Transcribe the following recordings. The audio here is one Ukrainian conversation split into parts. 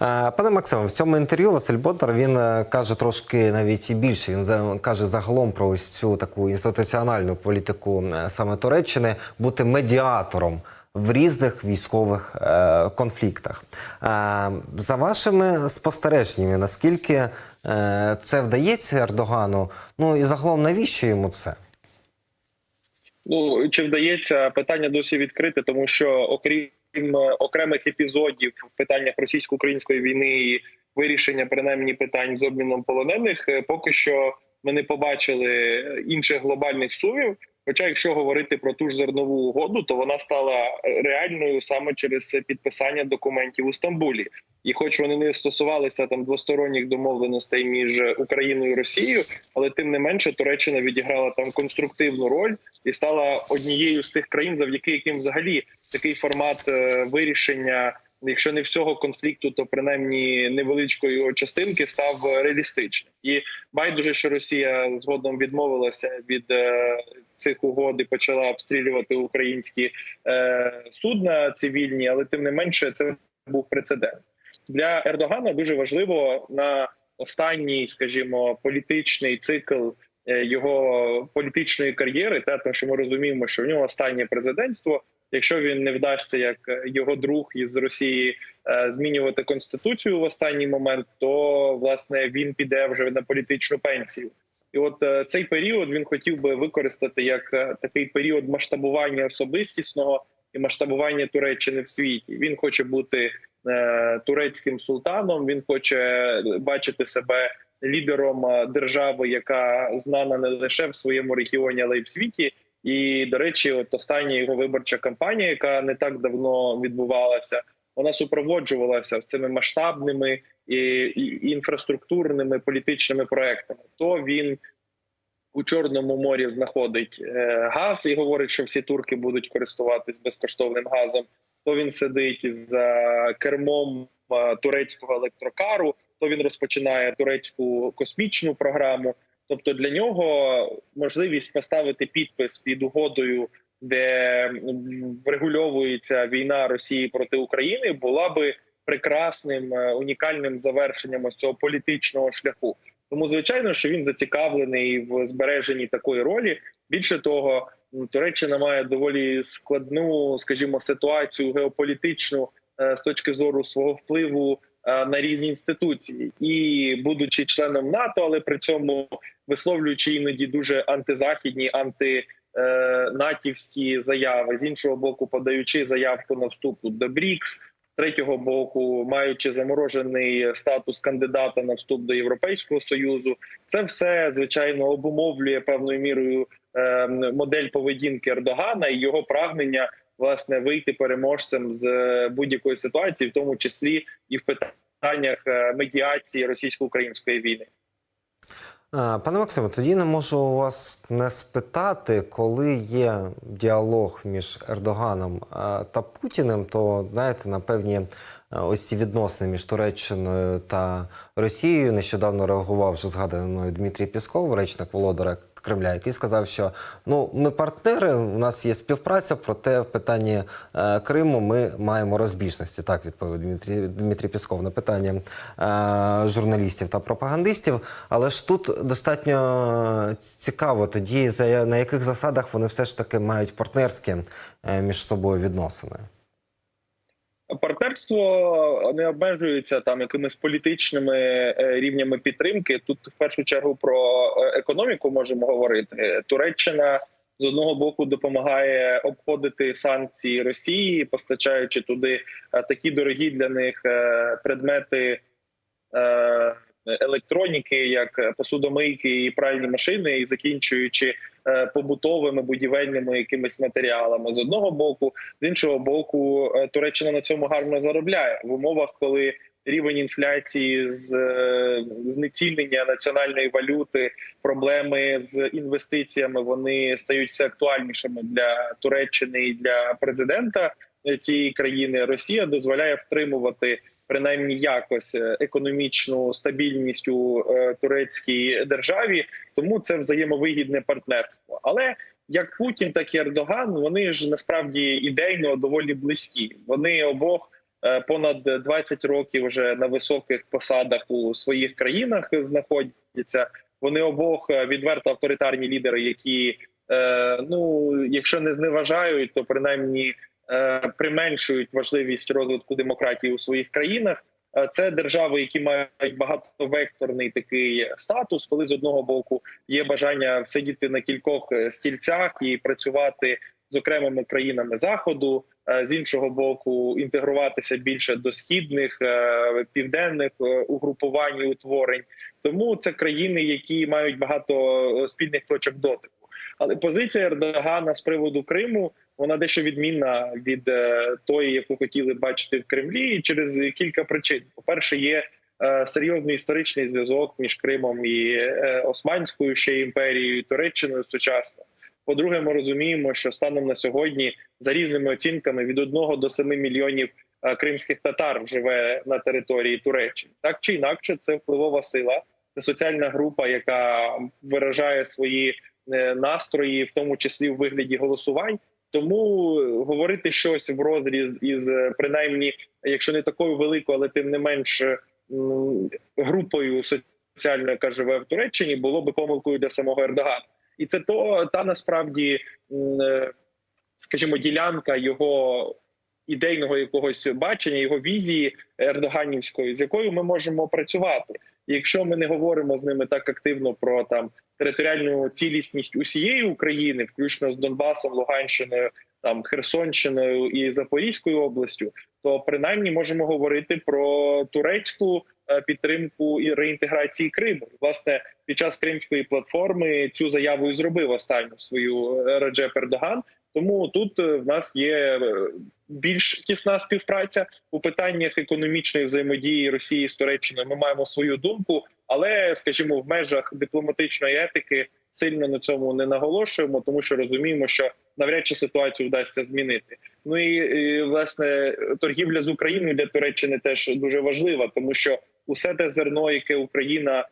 Пане Максиме, в цьому інтерв'ю Василь Бондар він е, каже трошки навіть і більше. Він каже загалом про ось цю таку інституціональну політику е, саме Туреччини бути медіатором в різних військових е, конфліктах. Е, за вашими спостереженнями, наскільки е, це вдається Ердогану? Ну і загалом навіщо йому це? Ну чи вдається питання досі відкрите, тому що окрім окремих епізодів в питаннях російсько-української війни і вирішення принаймні питань з обміном полонених, е, поки що ми не побачили інших глобальних сувів. Хоча, якщо говорити про ту ж зернову угоду, то вона стала реальною саме через підписання документів у Стамбулі. І, хоч вони не стосувалися там двосторонніх домовленостей між Україною і Росією, але тим не менше Туреччина відіграла там конструктивну роль і стала однією з тих країн, завдяки яким взагалі такий формат е, вирішення, якщо не всього конфлікту, то принаймні невеличкої його частинки став реалістичним. І байдуже, що Росія згодом відмовилася від е, цих угод і почала обстрілювати українські е, судна цивільні, але тим не менше це був прецедент для Ердогана. Дуже важливо на останній, скажімо, політичний цикл е, його політичної кар'єри, та тому що ми розуміємо, що в нього останнє президентство. Якщо він не вдасться, як його друг із Росії е, змінювати конституцію в останній момент, то власне він піде вже на політичну пенсію. І от е, цей період він хотів би використати як е, такий період масштабування особистісного і масштабування Туреччини в світі. Він хоче бути е, турецьким султаном. Він хоче бачити себе лідером е, держави, яка знана не лише в своєму регіоні, але й в світі. І до речі, от остання його виборча кампанія, яка не так давно відбувалася, вона супроводжувалася цими масштабними і, і інфраструктурними політичними проектами. То він у Чорному морі знаходить е, газ і говорить, що всі турки будуть користуватись безкоштовним газом. То він сидить за кермом е, турецького електрокару, то він розпочинає турецьку космічну програму. Тобто для нього можливість поставити підпис під угодою, де врегульовується війна Росії проти України, була би прекрасним е, унікальним завершенням ось цього політичного шляху. Тому звичайно, що він зацікавлений в збереженні такої ролі. Більше того, Туреччина має доволі складну, скажімо, ситуацію геополітичну е, з точки зору свого впливу на різні інституції, і будучи членом НАТО, але при цьому висловлюючи іноді дуже антизахідні, антинатівські заяви. З іншого боку, подаючи заявку на вступ до БРІКС, з третього боку, маючи заморожений статус кандидата на вступ до Європейського союзу, це все звичайно обумовлює певною мірою е, модель поведінки Ердогана і його прагнення власне вийти переможцем з е, будь-якої ситуації, в тому числі і в питаннях е, медіації російсько-української війни. Пане Максиме, тоді не можу у вас не спитати, коли є діалог між Ердоганом та Путіним, то знаєте, на певні ось ці відносини між Туреччиною та Росією нещодавно реагував вже згаданий мною Дмитрій Пісков, речник володаря Кремля, який сказав, що ну ми партнери, у нас є співпраця, проте в питанні е, Криму ми маємо розбіжності. Так відповів Дмитрій Дмитрій Пісков на питання е, журналістів та пропагандистів. Але ж тут достатньо цікаво тоді, за на яких засадах вони все ж таки мають партнерські е, між собою відносини. Партнерство не обмежується там якимись політичними е, рівнями підтримки. Тут в першу чергу про е, економіку можемо говорити. Туреччина з одного боку допомагає обходити санкції Росії, постачаючи туди е, такі дорогі для них предмети. Електроніки, як посудомийки і пральні машини, і закінчуючи побутовими будівельними якимись матеріалами з одного боку, з іншого боку, е, Туреччина на цьому гарно заробляє в умовах, коли рівень інфляції з е, знецінення національної валюти, проблеми з інвестиціями вони стають все актуальнішими для Туреччини і для президента е, цієї країни. Росія дозволяє втримувати принаймні якось е, економічну стабільність у е, турецькій державі, тому це взаємовигідне партнерство. Але як Путін, так і Ердоган, вони ж насправді ідейно доволі близькі. Вони обох е, понад 20 років вже на високих посадах у своїх країнах знаходяться. Вони обох відверто авторитарні лідери, які ну якщо не зневажають, то принаймні применшують важливість розвитку демократії у своїх країнах. Е, Це держави, які мають багатовекторний такий статус, коли з одного боку є бажання сидіти на кількох е, стільцях і працювати з окремими країнами заходу, е, з іншого боку, інтегруватися більше до східних е, південних е, угрупувань і утворень. Тому це країни, які мають багато спільних точок дотику. Але позиція Ердогана з приводу Криму вона дещо відмінна від е, тої, яку хотіли бачити в Кремлі, і через кілька причин. По перше, є е, серйозний історичний зв'язок між Кримом і е, Османською ще імперією, і Туреччиною сучасно. По-друге, ми розуміємо, що станом на сьогодні, за різними оцінками, від 1 до 7 мільйонів е, кримських татар живе на території Туреччини. Так чи інакше, це впливова сила, це соціальна група, яка виражає свої е, настрої, в тому числі в вигляді голосувань. Тому говорити щось в розріз із е, принаймні, якщо не такою великою, але тим не менш групою соціальною, яка живе в Туреччині, було би помилкою для самого Ердогана. І це то та насправді, е, скажімо, ділянка його ідейного якогось бачення, його візії ердоганівської, з якою ми можемо працювати. І якщо ми не говоримо з ними так активно про там територіальну цілісність усієї України, включно з Донбасом, Луганщиною, там Херсонщиною і Запорізькою областю, то принаймні можемо говорити про турецьку е, підтримку і реінтеграції Криму. Власне, під час кримської платформи цю заяву і зробив останню свою е, Реджеп Ердоган. Тому тут е, в нас є е, більш тісна співпраця у питаннях економічної взаємодії Росії з Туреччиною. Ми маємо свою думку, але, скажімо, в межах дипломатичної етики сильно на цьому не наголошуємо, тому що розуміємо, що навряд чи ситуацію вдасться змінити. Ну і, власне торгівля з Україною для Туреччини теж дуже важлива, тому що усе те зерно, яке Україна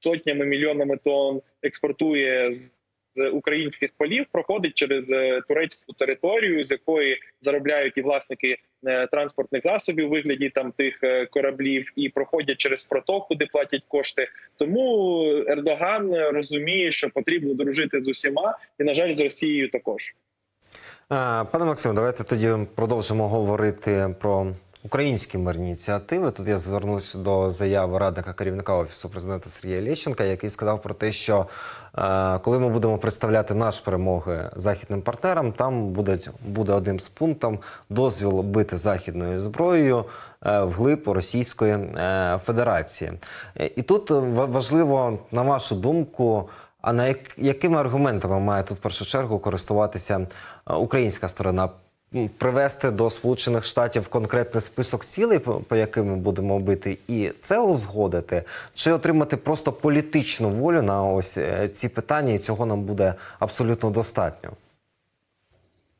сотнями мільйонами тонн експортує з. З українських полів проходить через е, турецьку територію, з якої заробляють і власники е, транспортних засобів у вигляді там тих е, кораблів, і проходять через протоку, де платять кошти. Тому Ердоган розуміє, що потрібно дружити з усіма, і на жаль, з Росією також. Пане Максиме, давайте тоді продовжимо говорити про українські мирні ініціативи. Тут я звернусь до заяви радника керівника офісу президента Сергія Лещенка, який сказав про те, що е, коли ми будемо представляти наші перемоги західним партнерам, там буде, буде одним з пунктів дозвіл бити західною зброєю е, вглиб Російської е, Федерації. Е, І тут ва- важливо, на вашу думку. А на як, якими аргументами має тут в першу чергу користуватися е, українська сторона? Привести до Сполучених Штатів конкретний список цілей, по, яким ми будемо бити, і це узгодити, чи отримати просто політичну волю на ось е, ці питання, і цього нам буде абсолютно достатньо.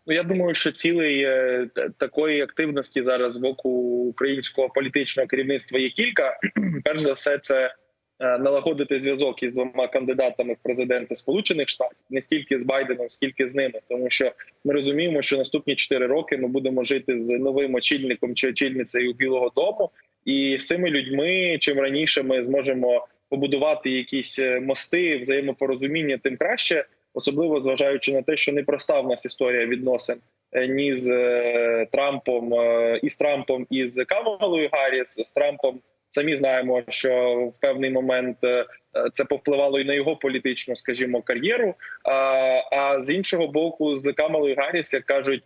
Ну я думаю, що цілей е, такої активності зараз з боку українського політичного керівництва є кілька. Перш за все, це налагодити зв'язок із двома кандидатами в президенти Сполучених Штатів, не стільки з Байденом, скільки з ними, тому що ми розуміємо, що наступні 4 роки ми будемо жити з новим очільником чи очільницею Білого Дому, і з цими людьми чим раніше ми зможемо побудувати якісь е, мости взаємопорозуміння, тим краще. Особливо зважаючи на те, що непроста в нас історія відносин е, ні з е, Трампом, е, і з Трампом, і з Камалою Гарріс. З Трампом самі знаємо, що в певний момент е, це повпливало і на його політичну, скажімо, кар'єру. А, з іншого боку, з Камалою Гарріс, як кажуть.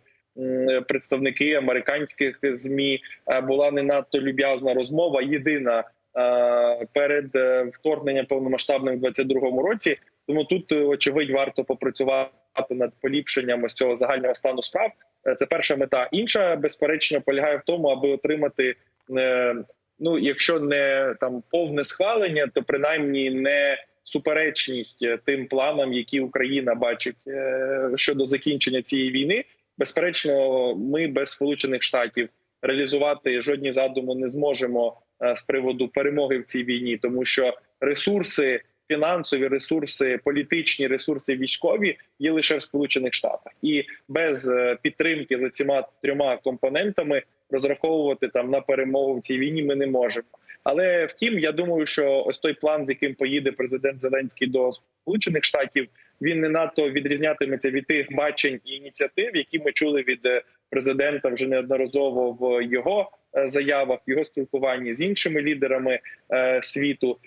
Представники американських змі е, була не надто люб'язна розмова. Єдина е, перед вторгненням повномасштабним в 22-му році. Тому тут очевидь варто попрацювати над поліпшенням ось цього загального стану справ. Це перша мета. Інша, безперечно, полягає в тому, аби отримати ну, якщо не там повне схвалення, то принаймні не суперечність е, тим планам, які Україна бачить е, щодо закінчення цієї війни. Безперечно, ми без Сполучених Штатів реалізувати жодні задуми не зможемо е, з приводу перемоги в цій війні, тому що ресурси фінансові ресурси, політичні ресурси військові є лише в Сполучених Штатах, і без підтримки за цими трьома компонентами розраховувати там на перемогу в цій війні ми не можемо. Але втім, я думаю, що ось той план, з яким поїде президент Зеленський до Сполучених Штатів, він не надто відрізнятиметься від тих бачень і ініціатив, які ми чули від е, президента вже неодноразово в його е, заявах, його спілкуванні з іншими лідерами е, світу.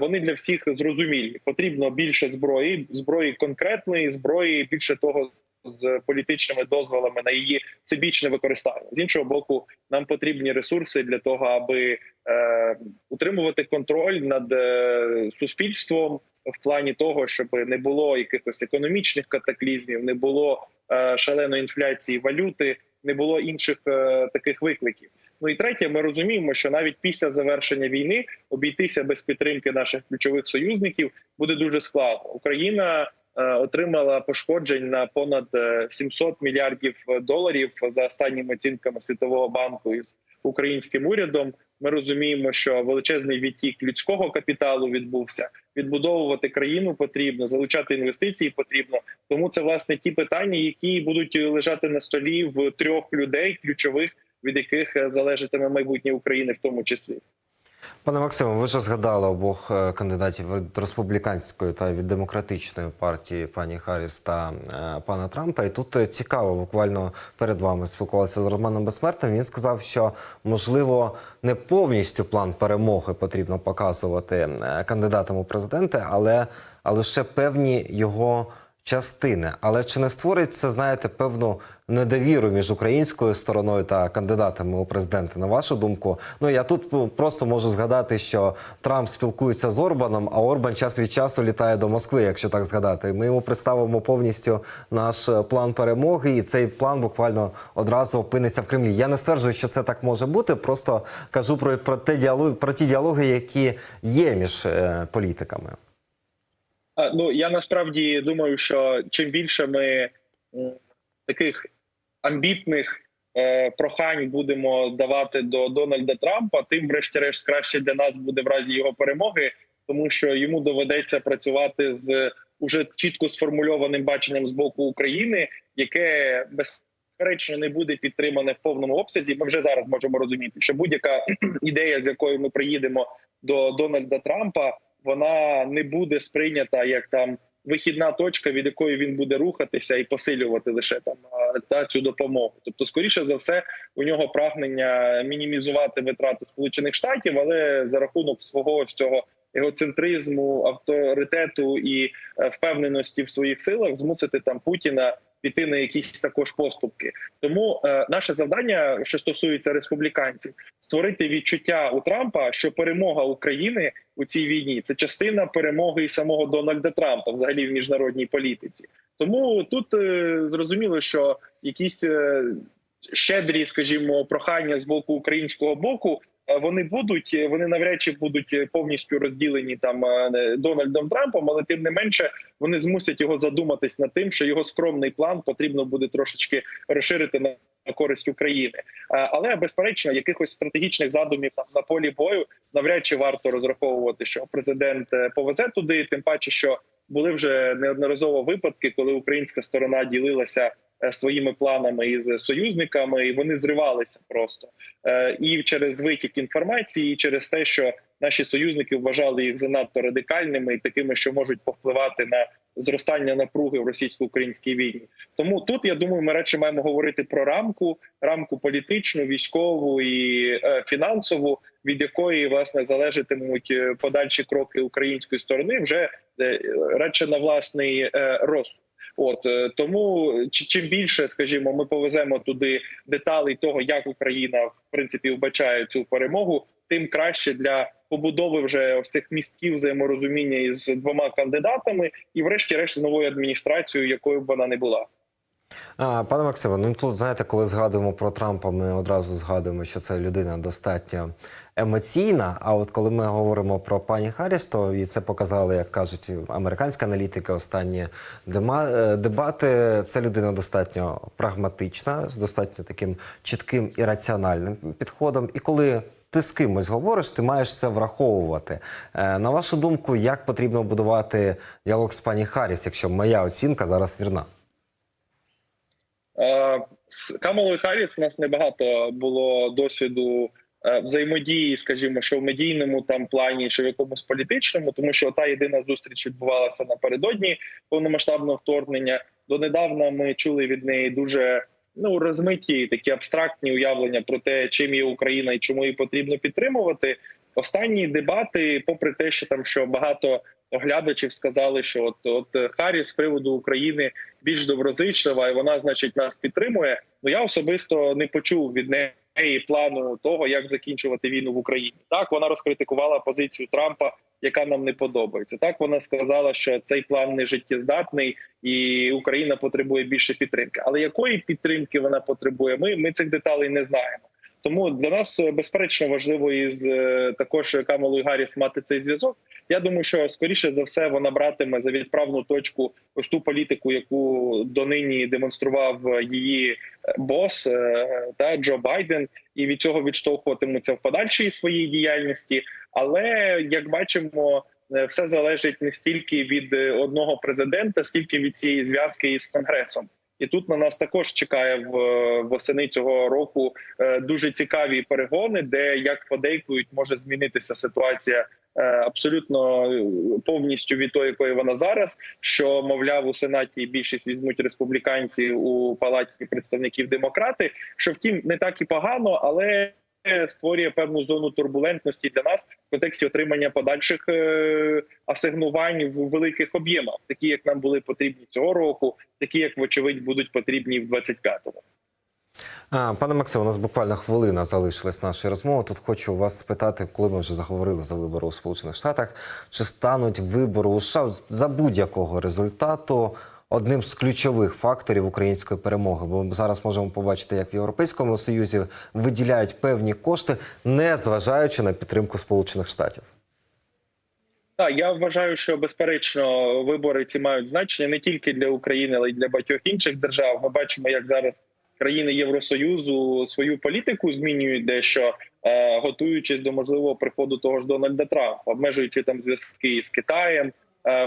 Вони для всіх зрозумілі. Потрібно більше зброї, зброї конкретної зброї, більше того. З політичними дозволами на її всебічне використання з іншого боку, нам потрібні ресурси для того, аби е, утримувати контроль над е, суспільством в плані того, щоб не було якихось економічних катаклізмів, не було е, шаленої інфляції валюти, не було інших е, таких викликів. Ну і третє, ми розуміємо, що навіть після завершення війни обійтися без підтримки наших ключових союзників буде дуже складно. Україна отримала пошкоджень на понад е, 700 мільярдів доларів за останніми оцінками Світового банку із українським урядом. Ми розуміємо, що величезний відтік людського капіталу відбувся. Відбудовувати країну потрібно, залучати інвестиції потрібно. Тому це власне ті питання, які будуть лежати на столі в трьох людей ключових, від яких е, залежатиме майбутнє України, в тому числі. Пане Максиме, ви вже згадали обох е, кандидатів від республіканської та від демократичної партії пані Харріс та е, пана Трампа. І тут е, цікаво, буквально перед вами спілкувалися з Романом Безсмертним. Він сказав, що можливо не повністю план перемоги потрібно показувати кандидатам у президенти, але, але лише певні його частини. Але чи не створить це, знаєте, певну недовіру між українською стороною та кандидатами у президенти? На вашу думку? Ну я тут просто можу згадати, що Трамп спілкується з Орбаном, а Орбан час від часу літає до Москви, якщо так згадати. Ми йому представимо повністю наш е, план перемоги, і цей план буквально одразу опиниться в Кремлі. Я не стверджую, що це так може бути. Просто кажу про, про, те діалог, про ті діалоги, які є між е, політиками. Ну я насправді думаю, що чим більше ми таких амбітних е, прохань будемо давати до Дональда Трампа, тим, врешті-решт, краще для нас буде в разі його перемоги, тому що йому доведеться працювати з уже чітко сформульованим баченням з боку України, яке безперечно не буде підтримане в повному обсязі. Ми вже зараз можемо розуміти, що будь-яка ідея, з якою ми приїдемо до Дональда Трампа, вона не буде сприйнята як там вихідна точка, від якої він буде рухатися і посилювати лише там та цю допомогу. Тобто, скоріше за все, у нього прагнення мінімізувати витрати Сполучених Штатів, але за рахунок свого цього егоцентризму, авторитету і е, впевненості в своїх силах змусити там Путіна піти на якісь також поступки. Тому е, наше завдання, що стосується республіканців, створити відчуття у Трампа, що перемога України у цій війні це частина перемоги і самого Дональда Трампа, взагалі в міжнародній політиці. Тому тут е, зрозуміло, що якісь е, щедрі, скажімо, прохання з боку українського боку. Е, Вони будуть, е, вони навряд чи будуть е, повністю розділені там Дональдом Трампом, але тим не менше вони змусять його задуматись над тим, що його скромний план потрібно буде трошечки розширити на користь України. Але безперечно, якихось стратегічних задумів там на полі бою навряд чи варто розраховувати, що президент повезе туди, тим паче, що були вже неодноразово випадки, коли українська сторона ділилася своїми планами із союзниками, і вони зривалися просто Е, і через витік інформації, і через те, що наші союзники вважали їх занадто радикальними і такими, що можуть повпливати на зростання напруги в російсько-українській війні. Тому тут я думаю, ми радше маємо говорити про рамку, рамку політичну, військову і е, фінансову, від якої власне залежатимуть е, подальші кроки української сторони, вже е, радше на власний е, розсуд. От е, тому чи- чим більше, скажімо, ми повеземо туди деталей того, як Україна в принципі вбачає цю перемогу, тим краще для побудови вже ось цих містків взаєморозуміння із двома кандидатами, і, врешті-решт, з новою адміністрацією, якою б вона не була. Пане Максиме, ну тут знаєте, коли згадуємо про Трампа, ми одразу згадуємо, що це людина достатньо емоційна. А от коли ми говоримо про пані Харріс, то і це показали, як кажуть американська аналітика, останні е, дебати. Це людина достатньо прагматична, з достатньо таким чітким і раціональним підходом. І коли ти з кимось говориш, ти маєш це враховувати. Е, На вашу думку, як потрібно будувати діалог з пані Харріс, якщо моя оцінка зараз вірна? Е, з Камалою Харріс у нас небагато було досвіду взаємодії, скажімо, що в медійному там плані, чи в якомусь політичному, тому що та єдина зустріч відбувалася напередодні повномасштабного вторгнення. Донедавна ми чули від неї дуже ну розмиті такі абстрактні уявлення про те, чим є Україна і чому її потрібно підтримувати. Останні дебати, попри те, що там що багато оглядачів сказали, що от от Харріс з приводу України більш доброзичлива, і вона, значить, нас підтримує. Ну я особисто не почув від неї плану того, як закінчувати війну в Україні. Так вона розкритикувала позицію Трампа, яка нам не подобається. Так вона сказала, що цей план не життєздатний і Україна потребує більше підтримки. Але якої підтримки вона потребує? Ми, ми цих деталей не знаємо. Тому для нас е, безперечно важливо із е, також Камалою Гарріс мати цей зв'язок. Я думаю, що скоріше за все вона братиме за відправну точку ось ту політику, яку донині демонстрував її е, бос е, та Джо Байден, і від цього відштовхуватимуться в подальшій своїй діяльності. Але як бачимо, все залежить не стільки від одного президента, скільки від цієї зв'язки із конгресом. І тут на нас також чекає в восени цього року е, дуже цікаві перегони, де як подейкують, може змінитися ситуація е, абсолютно е, повністю від тої, якої вона зараз. Що мовляв у сенаті більшість візьмуть республіканці у палаті представників демократи. Що втім не так і погано, але створює певну зону турбулентності для нас в контексті отримання подальших е, асигнувань в великих об'ємах, такі як нам були потрібні цього року, такі як вочевидь будуть потрібні в 25-му. А, Пане Максиме, у нас буквально хвилина залишилась нашої розмови. Тут хочу вас спитати, коли ми вже заговорили за вибори у Сполучених Штатах, чи стануть вибори у США за будь-якого результату одним з ключових факторів української перемоги? Бо ми зараз можемо побачити, як в Європейському Союзі виділяють певні кошти, не зважаючи на підтримку Сполучених Штатів. Так, я вважаю, що безперечно вибори ці мають значення не тільки для України, але й для багатьох інших держав. Ми бачимо, як зараз країни Євросоюзу свою політику змінюють дещо, е, готуючись до можливого приходу того ж Дональда Трампа, обмежуючи там зв'язки з Китаєм,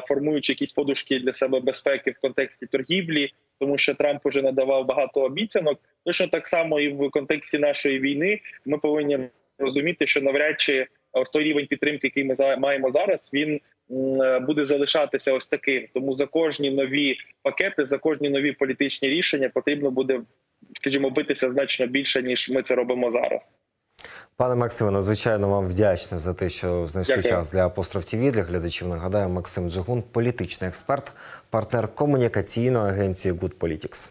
формуючи якісь подушки для себе безпеки в контексті торгівлі, тому що Трамп уже надавав багато обіцянок. Точно так само і в контексті нашої війни ми повинні розуміти, що навряд чи ось той рівень підтримки, який ми маємо зараз, він е, буде залишатися ось таким. Тому за кожні нові пакети, за кожні нові політичні рішення потрібно буде, скажімо, битися значно більше ніж ми це робимо зараз. Пане Максиме, надзвичайно вам вдячний за те, що знайшли Дякую. час для апостроф ТВ. Для глядачів нагадаю, Максим Джигун, політичний експерт, партнер комунікаційної агенції Good Politics.